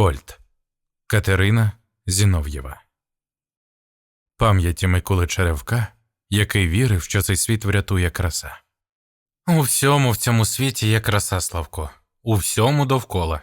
Кольт Катерина Зінов'єва. Пам'яті Миколи Черевка, який вірив, що цей світ врятує краса. У всьому в цьому світі є краса, Славко, у всьому довкола.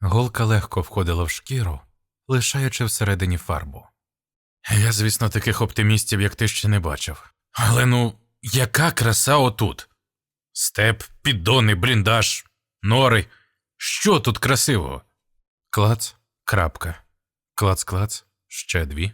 Голка легко входила в шкіру, лишаючи всередині фарбу. Я, звісно, таких оптимістів, як ти ще не бачив. Але ну, яка краса отут? Степ, піддони, бліндаж, нори. Що тут красивого? Клац, крапка. Клац, клац, ще дві.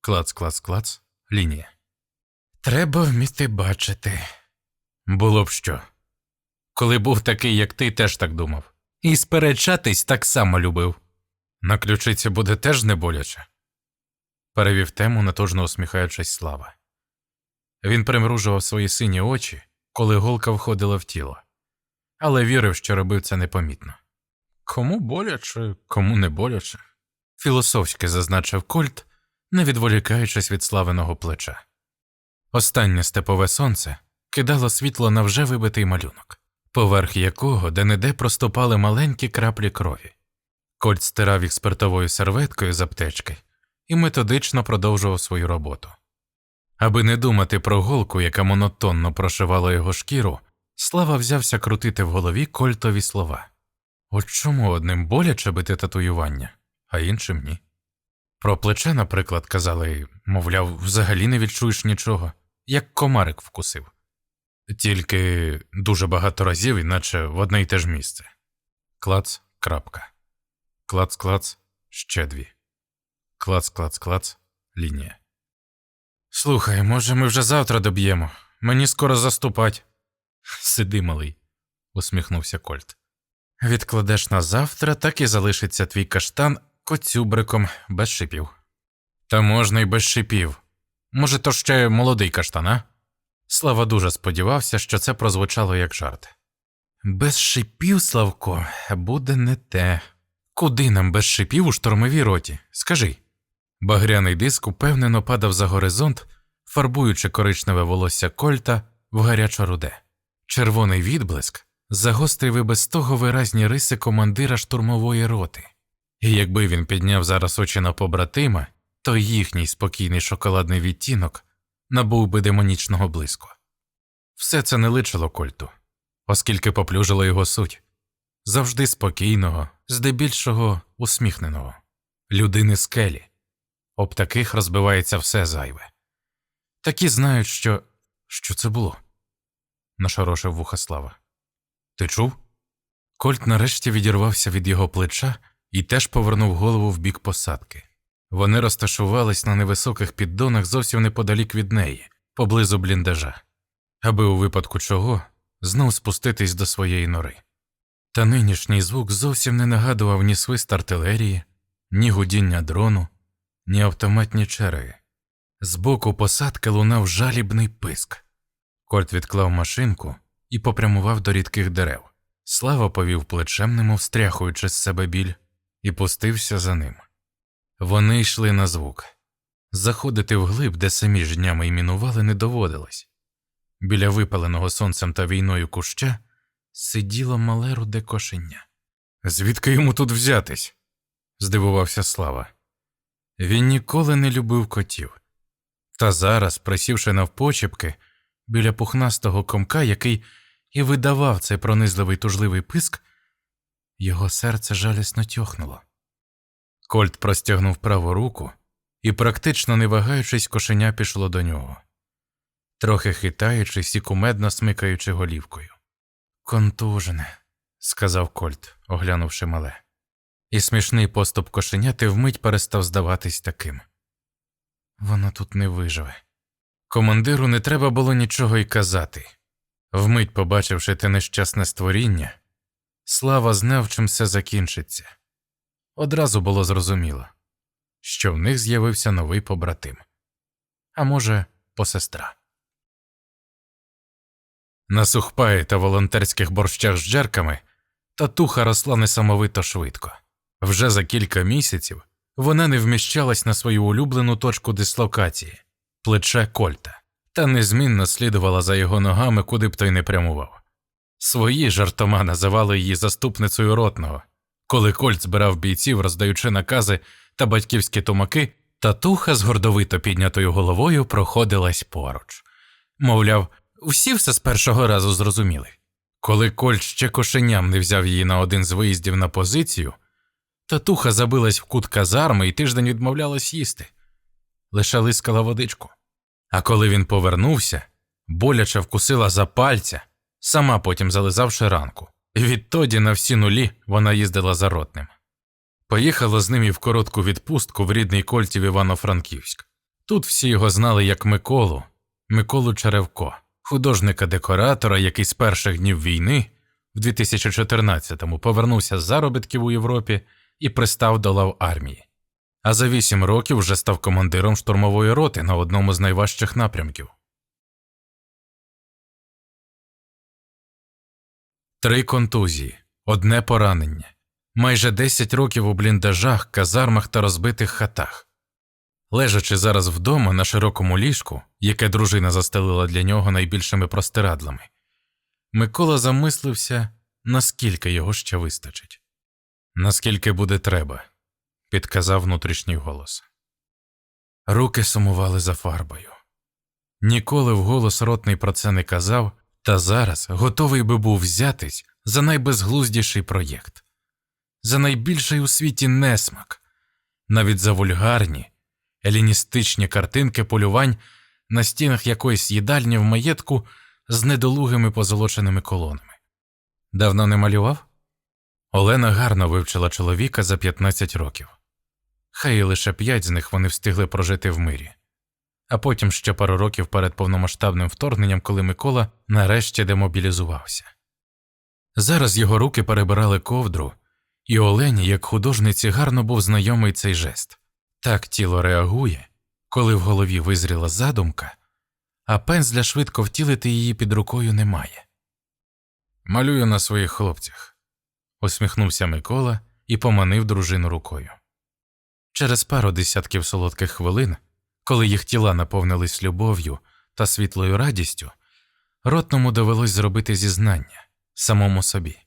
Клац, клац, клац, лінія. Треба вміти бачити. Було б що. Коли був такий, як ти, теж так думав. І сперечатись так само любив. На ключиці буде теж не боляче. Перевів тему, натужно усміхаючись слава. Він примружував свої сині очі, коли голка входила в тіло, але вірив, що робив це непомітно. Кому боляче, кому не боляче. Філософськи зазначив Кольт, не відволікаючись від славеного плеча. Останнє степове сонце кидало світло на вже вибитий малюнок, поверх якого де неде проступали маленькі краплі крові. Кольт стирав їх спиртовою серветкою з аптечки і методично продовжував свою роботу. Аби не думати про голку, яка монотонно прошивала його шкіру, Слава взявся крутити в голові кольтові слова. От чому одним боляче бити татуювання, а іншим ні. Про плече, наприклад, казали, мовляв, взагалі не відчуєш нічого, як комарик вкусив. Тільки дуже багато разів, іначе в одне й те ж місце. Клац, крапка. Клац, клац, ще дві. Клац, клац, клац, лінія. Слухай, може, ми вже завтра доб'ємо. Мені скоро заступать. Сиди, малий, усміхнувся Кольт. Відкладеш на завтра, так і залишиться твій каштан коцюбриком без шипів. Та можна й без шипів. Може, то ще молодий каштан, а? Слава дуже сподівався, що це прозвучало як жарт. Без шипів, Славко, буде не те. Куди нам без шипів у штормовій роті? Скажи. Багряний диск упевнено падав за горизонт, фарбуючи коричневе волосся Кольта в гарячо руде. Червоний відблиск загострив і без того виразні риси командира штурмової роти, і якби він підняв зараз очі на побратима, то їхній спокійний шоколадний відтінок набув би демонічного блиску. Все це не личило Кольту, оскільки поплюжило його суть завжди спокійного, здебільшого усміхненого, людини скелі. Об таких розбивається все зайве. Такі знають, що. що це було? нашорошив вуха слава. Ти чув? Кольт нарешті відірвався від його плеча і теж повернув голову в бік посадки. Вони розташувались на невисоких піддонах зовсім неподалік від неї, поблизу бліндажа, аби у випадку чого знов спуститись до своєї нори. Та нинішній звук зовсім не нагадував ні свист артилерії, ні гудіння дрону, ні автоматні череги. Збоку посадки лунав жалібний писк. Кольт відклав машинку і попрямував до рідких дерев. Слава повів плечем, немов стряхуючи з себе біль, і пустився за ним. Вони йшли на звук. Заходити вглиб, де самі ж днями імінували, не доводилось. Біля випаленого сонцем та війною куща сиділо мале руде кошеня. Звідки йому тут взятись? здивувався Слава. Він ніколи не любив котів. Та зараз, присівши навпочепки, біля пухнастого комка, який і видавав цей пронизливий тужливий писк, його серце жалісно тьохнуло. Кольт простягнув праву руку і, практично не вагаючись, кошеня пішло до нього, трохи хитаючись і кумедно смикаючи голівкою. Контужене, сказав Кольт, оглянувши мале, і смішний поступ кошеняти вмить перестав здаватись таким. Воно тут не виживе. Командиру не треба було нічого й казати. Вмить, побачивши те нещасне створіння, слава знав, чим все закінчиться. Одразу було зрозуміло, що в них з'явився новий побратим, а може, посестра. На сухпаї та волонтерських борщах з джерками татуха росла несамовито швидко. Вже за кілька місяців вона не вміщалась на свою улюблену точку дислокації плече Кольта, та незмінно слідувала за його ногами, куди б той не прямував. Свої жартома називали її заступницею ротного, Коли Кольт збирав бійців, роздаючи накази та батьківські тумаки, татуха з гордовито піднятою головою проходилась поруч. Мовляв, всі все з першого разу зрозуміли. Коли Кольт ще кошеням не взяв її на один з виїздів на позицію, татуха забилась в кут казарми і тиждень відмовлялась їсти, лише лискала водичку. А коли він повернувся, боляче вкусила за пальця, сама потім зализавши ранку. Відтоді на всі нулі вона їздила за ротним. Поїхала з ним і в коротку відпустку в рідний Кольтів Івано-Франківськ. Тут всі його знали як Миколу, Миколу Черевко, художника-декоратора, який з перших днів війни в 2014-му повернувся з заробітків у Європі і пристав до лав армії. А за вісім років вже став командиром штурмової роти на одному з найважчих напрямків. Три контузії, одне поранення, майже 10 років у бліндажах, казармах та розбитих хатах. Лежачи зараз вдома на широкому ліжку, яке дружина застелила для нього найбільшими простирадлами, Микола замислився, наскільки його ще вистачить. Наскільки буде треба, підказав внутрішній голос. Руки сумували за фарбою. Ніколи вголос ротний про це не казав, та зараз готовий би був взятись за найбезглуздіший проєкт, за найбільший у світі несмак, навіть за вульгарні, еліністичні картинки полювань на стінах якоїсь їдальні в маєтку з недолугими позолоченими колонами. Давно не малював? Олена гарно вивчила чоловіка за 15 років. Хай і лише п'ять з них вони встигли прожити в мирі а потім ще пару років перед повномасштабним вторгненням, коли Микола нарешті демобілізувався. Зараз його руки перебирали ковдру, і Олені, як художниці, гарно був знайомий цей жест так тіло реагує, коли в голові визріла задумка, а пензля швидко втілити її під рукою немає. Малюю на своїх хлопцях, усміхнувся Микола і поманив дружину рукою. Через пару десятків солодких хвилин коли їх тіла наповнились любов'ю та світлою радістю, ротному довелось зробити зізнання самому собі.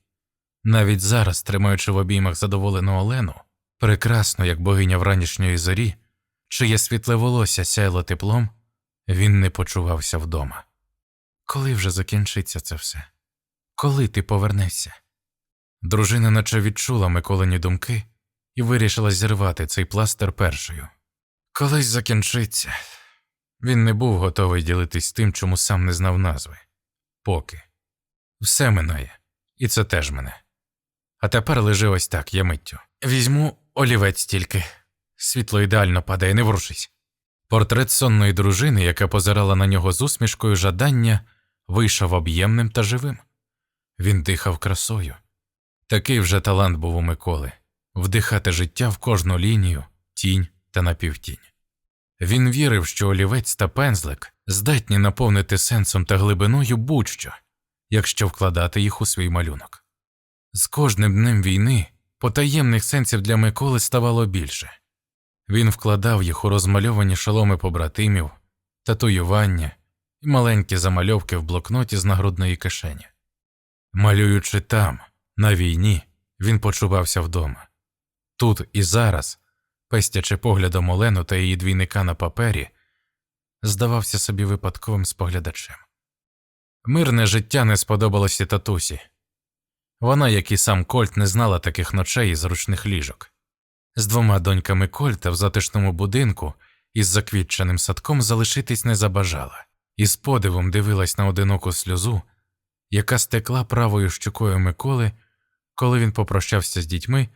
Навіть зараз, тримаючи в обіймах задоволену Олену, прекрасно, як богиня вранішньої зорі, чиє світле волосся сяйло теплом, він не почувався вдома. Коли вже закінчиться це все? Коли ти повернешся? Дружина наче відчула Миколині думки і вирішила зірвати цей пластир першою. Колись закінчиться. Він не був готовий ділитись тим, чому сам не знав назви. Поки. Все минає, і це теж мене. А тепер лежи ось так, я миттю. Візьму олівець тільки. Світло ідеально падає, не ворушись. Портрет сонної дружини, яка позирала на нього з усмішкою жадання, вийшов об'ємним та живим. Він дихав красою. Такий вже талант був у Миколи вдихати життя в кожну лінію, тінь та напівтінь. Він вірив, що олівець та пензлик здатні наповнити сенсом та глибиною будь-що, якщо вкладати їх у свій малюнок. З кожним днем війни потаємних сенсів для Миколи ставало більше він вкладав їх у розмальовані шоломи побратимів, татуювання і маленькі замальовки в блокноті з нагрудної кишені. Малюючи там, на війні, він почувався вдома. Тут і зараз пестячи поглядом Олену та її двійника на папері, здавався собі випадковим споглядачем. Мирне життя не сподобалося татусі. Вона, як і сам Кольт, не знала таких ночей і зручних ліжок. З двома доньками Кольта в затишному будинку із заквітченим садком залишитись не забажала, і з подивом дивилась на одиноку сльозу, яка стекла правою щукою Миколи, коли він попрощався з дітьми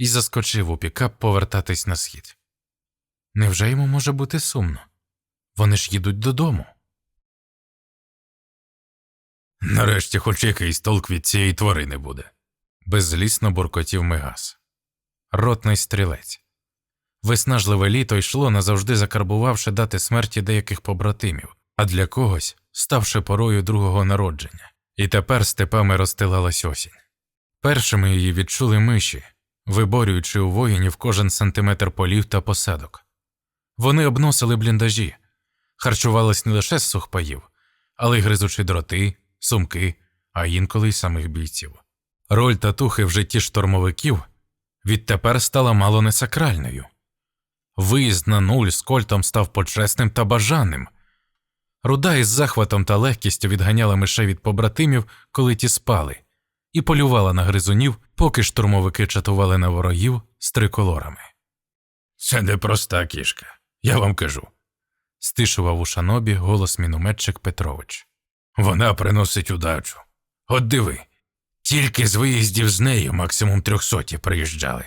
і заскочив у пікап повертатись на схід. Невже йому може бути сумно? Вони ж їдуть додому. Нарешті хоч якийсь толк від цієї тварини буде, беззлісно буркотів Мегас. Ротний стрілець. Виснажливе літо йшло, назавжди закарбувавши дати смерті деяких побратимів, а для когось ставши порою другого народження, і тепер степами розстилалась осінь. Першими її відчули миші, виборюючи у воїнів кожен сантиметр полів та посадок. Вони обносили бліндажі, харчувались не лише з сухпаїв, але й гризучи дроти, сумки, а інколи й самих бійців. Роль татухи в житті штурмовиків відтепер стала мало не сакральною. Виїзд на нуль з Кольтом став почесним та бажаним. Руда із захватом та легкістю відганяла мишей від побратимів, коли ті спали, і полювала на гризунів, поки штурмовики чатували на ворогів з триколорами. Це не проста кішка, я вам кажу, стишував у шанобі голос мінометчик Петрович. Вона приносить удачу. От диви, тільки з виїздів з нею максимум трьохсоті приїжджали.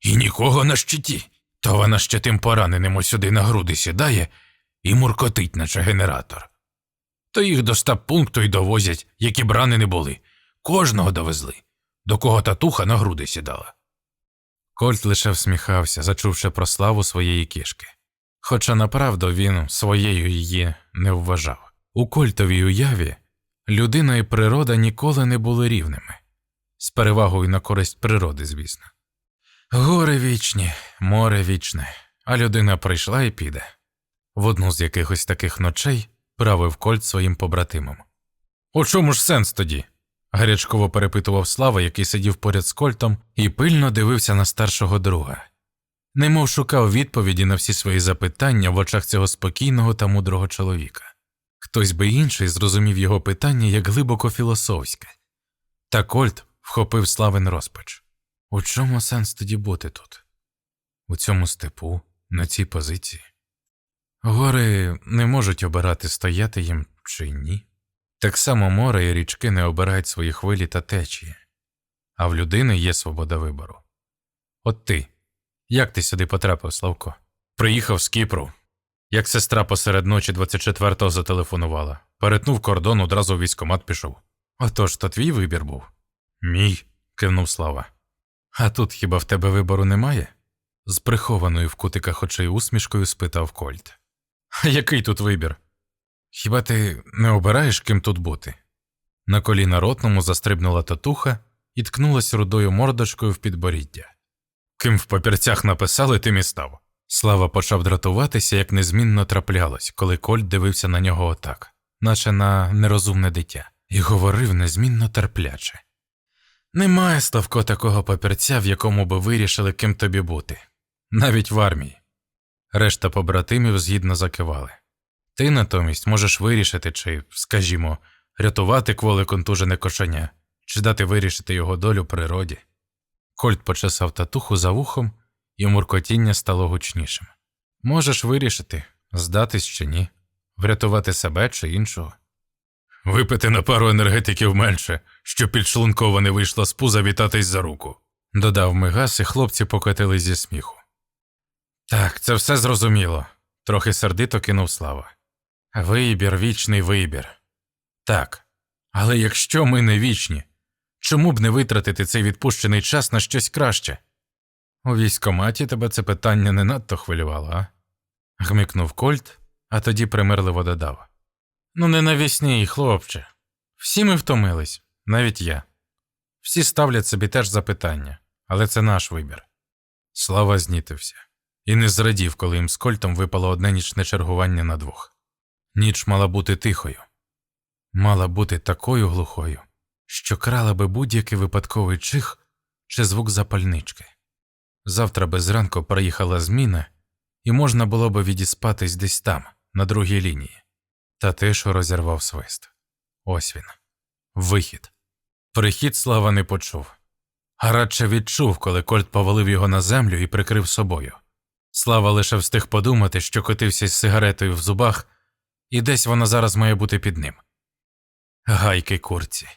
І нікого на щиті. То вона ще тим пораненим ось сюди на груди сідає і муркотить, наче генератор. То їх до стаб-пункту й довозять, які б рани не були. Кожного довезли, до кого татуха на груди сідала. Кольт лише всміхався, зачувши про славу своєї кішки. Хоча направду він своєю її не вважав. У кольтовій уяві людина і природа ніколи не були рівними, з перевагою на користь природи, звісно. Гори вічні, море вічне, а людина прийшла і піде. В одну з якихось таких ночей правив Кольт своїм побратимом. У чому ж сенс тоді? Гарячково перепитував Слава, який сидів поряд з Кольтом, і пильно дивився на старшого друга. Немов шукав відповіді на всі свої запитання в очах цього спокійного та мудрого чоловіка. Хтось би інший зрозумів його питання як глибоко філософське. Та Кольт вхопив славин розпач. У чому сенс тоді бути тут? У цьому степу, на цій позиції? Гори не можуть обирати стояти їм чи ні. Так само море і річки не обирають свої хвилі та течії, а в людини є свобода вибору. От ти, як ти сюди потрапив, Славко? Приїхав з Кіпру. Як сестра посеред ночі 24-го зателефонувала, перетнув кордон, одразу в військомат пішов. Отож, то твій вибір був? Мій, кивнув Слава. А тут хіба в тебе вибору немає? з прихованою в кутиках очей усмішкою спитав Кольт. «А Який тут вибір? Хіба ти не обираєш, ким тут бути? На коліна ротному застрибнула татуха і ткнулась рудою мордочкою в підборіддя. Ким в папірцях написали, тим і став. Слава почав дратуватися, як незмінно траплялось, коли Кольт дивився на нього отак, наче на нерозумне дитя, і говорив незмінно терпляче. Немає, Славко, такого папірця, в якому би вирішили, ким тобі бути, навіть в армії. Решта побратимів згідно закивали. Ти натомість можеш вирішити, чи, скажімо, рятувати кволе контужене кошеня, чи дати вирішити його долю природі. Кольт почесав татуху за вухом, і муркотіння стало гучнішим. Можеш вирішити, здатись чи ні, врятувати себе чи іншого. Випити на пару енергетиків менше, щоб підшлунково не вийшло з пуза вітатись за руку, додав Мигас, і хлопці покотились зі сміху. Так, це все зрозуміло, трохи сердито кинув Слава. Вибір, вічний вибір. Так. Але якщо ми не вічні, чому б не витратити цей відпущений час на щось краще? У військоматі тебе це питання не надто хвилювало, а? гмикнув Кольт, а тоді примирливо додав. Ну, не навісні, хлопче. Всі ми втомились, навіть я. Всі ставлять собі теж запитання, але це наш вибір. Слава знітився і не зрадів, коли їм з Кольтом випало одне нічне чергування на двох. Ніч мала бути тихою, мала бути такою глухою, що крала би будь-який випадковий чих чи звук запальнички. Завтра без ранку проїхала зміна, і можна було би відіспатись десь там, на другій лінії. Та тишу розірвав свист. Ось він. Вихід. Прихід слава не почув, а радше відчув, коли Кольт повалив його на землю і прикрив собою. Слава лише встиг подумати, що котився з сигаретою в зубах, і десь вона зараз має бути під ним. Гайки курці.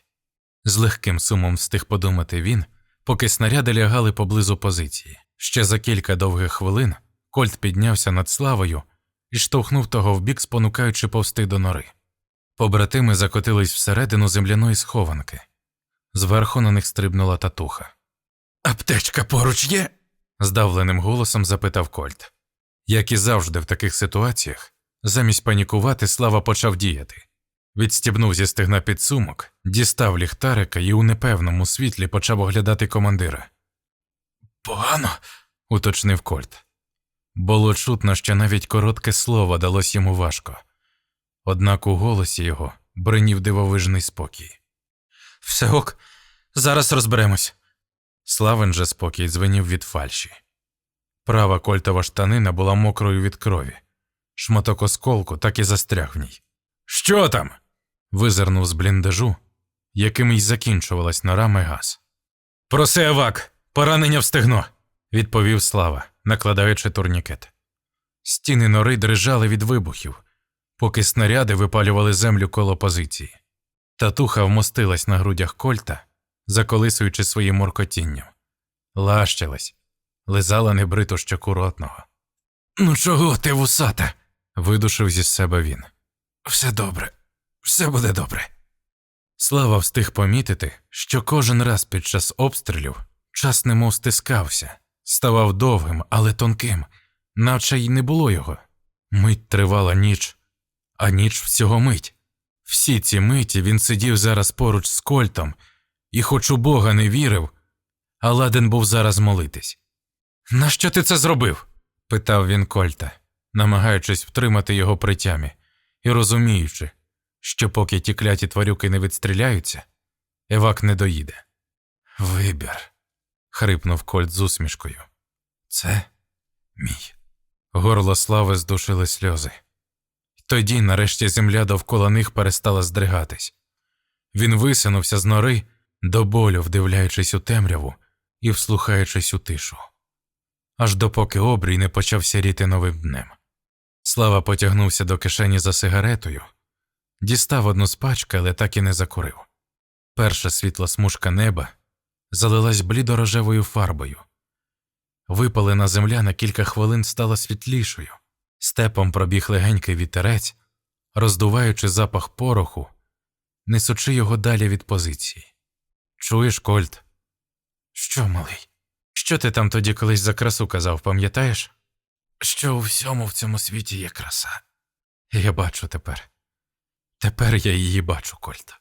З легким сумом встиг подумати він, поки снаряди лягали поблизу позиції. Ще за кілька довгих хвилин Кольт піднявся над славою і штовхнув того вбік, спонукаючи повсти до нори. Побратими закотились всередину земляної схованки. Зверху на них стрибнула татуха. Аптечка поруч є? здавленим голосом запитав Кольт. Як і завжди в таких ситуаціях, замість панікувати, Слава почав діяти. Відстібнув зі стегна підсумок, дістав ліхтарика і у непевному світлі почав оглядати командира. Погано, уточнив Кольт. Було чутно, що навіть коротке слово далось йому важко, однак у голосі його бринів дивовижний спокій. Все ок, зараз розберемось. Славен же спокій дзвенів від фальші. Права кольтова штанина була мокрою від крові. Шматок осколку так і застряг в ній. Що там? визирнув з бліндажу, яким й закінчувалась нора Мегас. Проси Евак, поранення в стегно, відповів Слава, накладаючи турнікет. Стіни нори дрижали від вибухів, поки снаряди випалювали землю коло позиції. Татуха вмостилась на грудях кольта, заколисуючи своїм моркотінням. Лащилась, лизала небриту щоку ротного. Ну чого ти, вусата? Видушив зі себе він. Все добре, все буде добре. Слава встиг помітити, що кожен раз під час обстрілів час немов стискався, ставав довгим, але тонким, наче й не було його. Мить тривала ніч, а ніч всього мить. Всі ці миті він сидів зараз поруч з Кольтом і, хоч у Бога не вірив, а ладен був зараз молитись. Нащо ти це зробив? питав він Кольта, намагаючись втримати його при тямі і розуміючи, що поки ті кляті тварюки не відстріляються, Евак не доїде. Вибір. хрипнув Кольт з усмішкою. Це мій. Горло слави здушили сльози. Тоді, нарешті, земля довкола них перестала здригатись. Він висунувся з нори, до болю вдивляючись у темряву і вслухаючись у тишу. Аж допоки обрій не почав сіріти новим днем. Слава потягнувся до кишені за сигаретою, дістав одну з пачки, але так і не закурив. Перша світла смужка неба залилась блідорожевою фарбою. Випалена земля на кілька хвилин стала світлішою. Степом пробіг легенький вітерець, роздуваючи запах пороху, несучи його далі від позиції. Чуєш, Кольт? Що, малий? Що ти там тоді колись за красу казав, пам'ятаєш? Що у всьому в цьому світі є краса. Я бачу тепер. Тепер я її бачу, Кольт.